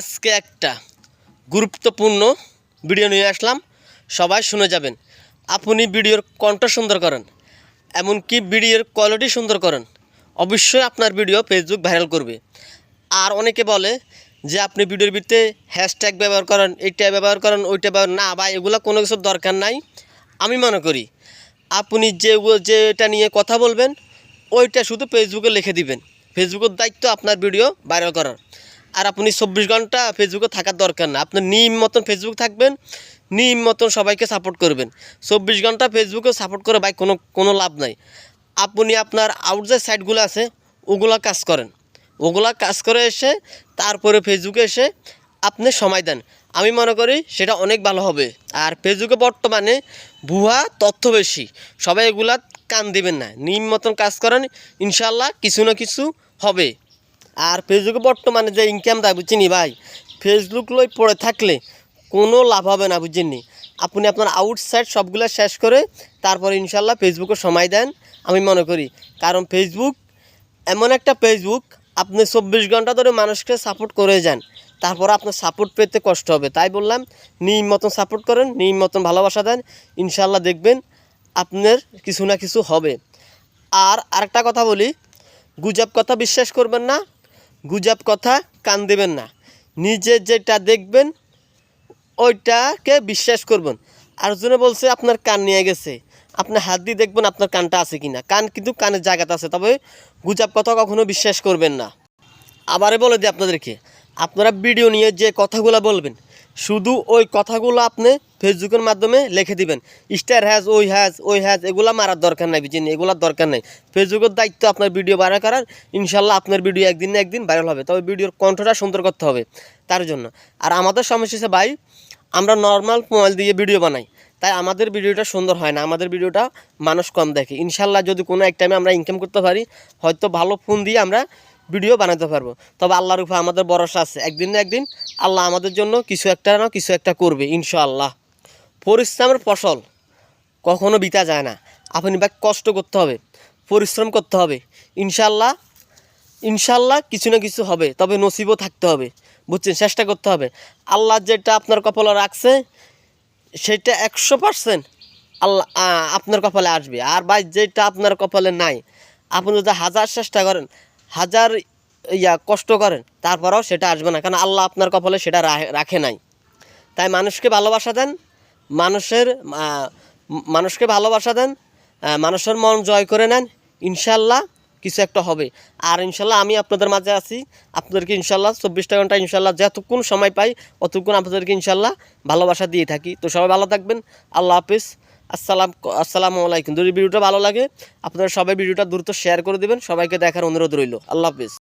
আজকে একটা গুরুত্বপূর্ণ ভিডিও নিয়ে আসলাম। সবাই শুনে যাবেন। আপনি ভিডিওর কণ্ঠ সুন্দর করেন, এমনকি ভিডিওর কোয়ালিটি সুন্দর করেন। অবশ্যই আপনার ভিডিও ফেসবুক ভাইরাল করবে। আর অনেকে বলে যে, আপনি ভিডিওর ভিতরে হ্যাশট্যাগ ব্যবহার করেন, এইটা ব্যবহার করেন, ওইটা ব্যবহার না বা এগুলো কোনো কিছুর দরকার নাই। আমি মনে করি, আপনি যে যেটা নিয়ে কথা বলবেন, ওইটা শুধু ফেসবুকে লিখে দিবেন। ফেসবুকের দায়িত্ব আপনার ভিডিও ভাইরাল করার। আর আপনি চব্বিশ ঘণ্টা ফেসবুকে থাকার দরকার না। আপনার নিম মতন ফেসবুক থাকবেন, নিম মতন সবাইকে সাপোর্ট করবেন। চব্বিশ ঘণ্টা ফেসবুকে সাপোর্ট করে ভাই কোনো কোনো লাভ নাই। আপনি আপনার আউট যে সাইটগুলো আছে, ওগুলা কাজ করেন। ওগুলা কাজ করে এসে, তারপরে ফেসবুকে এসে আপনি সময় দেন। আমি মনে করি সেটা অনেক ভালো হবে। আর ফেসবুকে বর্তমানে ভুয়া তথ্য বেশি। সবাই এগুলা কান দিবেন না। নিয়ম মতন কাজ করেন ইনশাল্লাহ কিছু না কিছু হবে। আর ফেসবুকে বর্তমানে যে ইনকাম দেয়, বুঝছিনি ভাই? ফেসবুক লই পড়ে থাকলে কোনো লাভ হবে না বুঝছেননি আপনি আপনার আউটসাইড সবগুলো শেষ করে তারপরে ইনশাল্লাহ ফেসবুকে সময় দেন, আমি মনে করি। কারণ ফেসবুক এমন একটা ফেসবুক আপনি চব্বিশ ঘণ্টা ধরে মানুষকে সাপোর্ট করে যান, তারপর আপনার সাপোর্ট পেতে কষ্ট হবে। তাই বললাম, নিয়ম মতন সাপোর্ট করেন, নিয়ম মতন ভালোবাসা দেন ইনশাল্লাহ দেখবেন আপনার কিছু না কিছু হবে। আর আরেকটা কথা বলি, গুজব কথা বিশ্বাস করবেন না গুজব কথা কান দেবেন না। নিজে যেটা দেখবেন, ওইটাকে বিশ্বাস করবেন। আর জন্য বলছে, আপনার কান নিয়ে গেছে। আপনি হাত দিয়ে দেখবেন আপনার কানটা আছে কি না কান কিন্তু কানের জায়গাতে আছে, তবে গুজব কথা কখনো বিশ্বাস করবেন না। আবারে বলে দিই আপনাদেরকে, আপনারা ভিডিও নিয়ে যে কথাগুলো বলবেন শুধু ওই কথাগুলো আপনি ফেসবুকের মাধ্যমে লিখে দিবেন। স্টার হ্যাজ, ওই হ্যাজ ওই হ্যাজ, এগুলো মারার দরকার নাই বুঝিনি এগুলোর দরকার নেই। ফেসবুকের দায়িত্ব আপনার ভিডিও ভাইরাল করার, ইনশাল্লাহ আপনার ভিডিও একদিন না একদিন ভাইরাল হবে। তবে ভিডিওর কণ্ঠটা সুন্দর করতে হবে তার জন্য। আর আমাদের সমস্যা হচ্ছে ভাই, আমরা নর্মাল মোবাইল দিয়ে ভিডিও বানাই। তাই আমাদের ভিডিওটা সুন্দর হয় না, আমাদের ভিডিওটা মানুষ কম দেখে। ইনশাল্লাহ যদি কোনো এক টাইমে আমরা ইনকাম করতে পারি, হয়তো ভালো ফোন দিয়ে আমরা ভিডিও বানাতে পারব। তবে আল্লাহর উপর আমাদের ভরসা আছে। একদিন না একদিন আল্লাহ আমাদের জন্য কিছু একটা না কিছু একটা করবে, ইনশাআল্লাহ। পরিশ্রমের ফসল কখনো বিতা যায় না। আপনি বা কষ্ট করতে হবে, পরিশ্রম করতে হবে। ইনশাল্লাহ ইনশাল্লাহ কিছু না কিছু হবে, তবে নসিবও থাকতে হবে। বুঝছেন? চেষ্টা করতে হবে। আল্লাহ যেটা আপনার কপালে রাখছে, সেটা একশো পার্সেন্ট আল্লাহ আপনার কপালে আসবে। আর ভাই যেটা আপনার কপালে নাই, আপনি যদি হাজার চেষ্টা করেন হাজার ইয়া কষ্ট করেন, তারপরেও সেটা আসবে না। কারণ আল্লাহ আপনার কপালে সেটা রাখে নাই। তাই মানুষকে ভালোবাসা দেন, মানুষের মানুষকে ভালোবাসা দেন মানুষের মন জয় করে নেন, ইনশাল্লাহ কিছু একটা হবে। আর ইনশাল্লাহ আমি আপনাদের মাঝে আছি, আপনাদেরকে ইনশাল্লাহ চব্বিশটা ঘণ্টা ইনশাল্লাহ যতক্ষণ সময় পাই, অতক্ষণ আপনাদেরকে ইনশাল্লাহ ভালোবাসা দিয়ে থাকি। তো সবাই ভালো থাকবেন, আল্লাহ হাফিজ। আসসালাম আসসালামু আলাইকুম। যদি ভিডিওটা ভালো লাগে, আপনারা সবাই ভিডিওটা দ্রুত শেয়ার করে দেবেন। সবাইকে দেখার অনুরোধ রইল। আল্লাহ হাফিজ।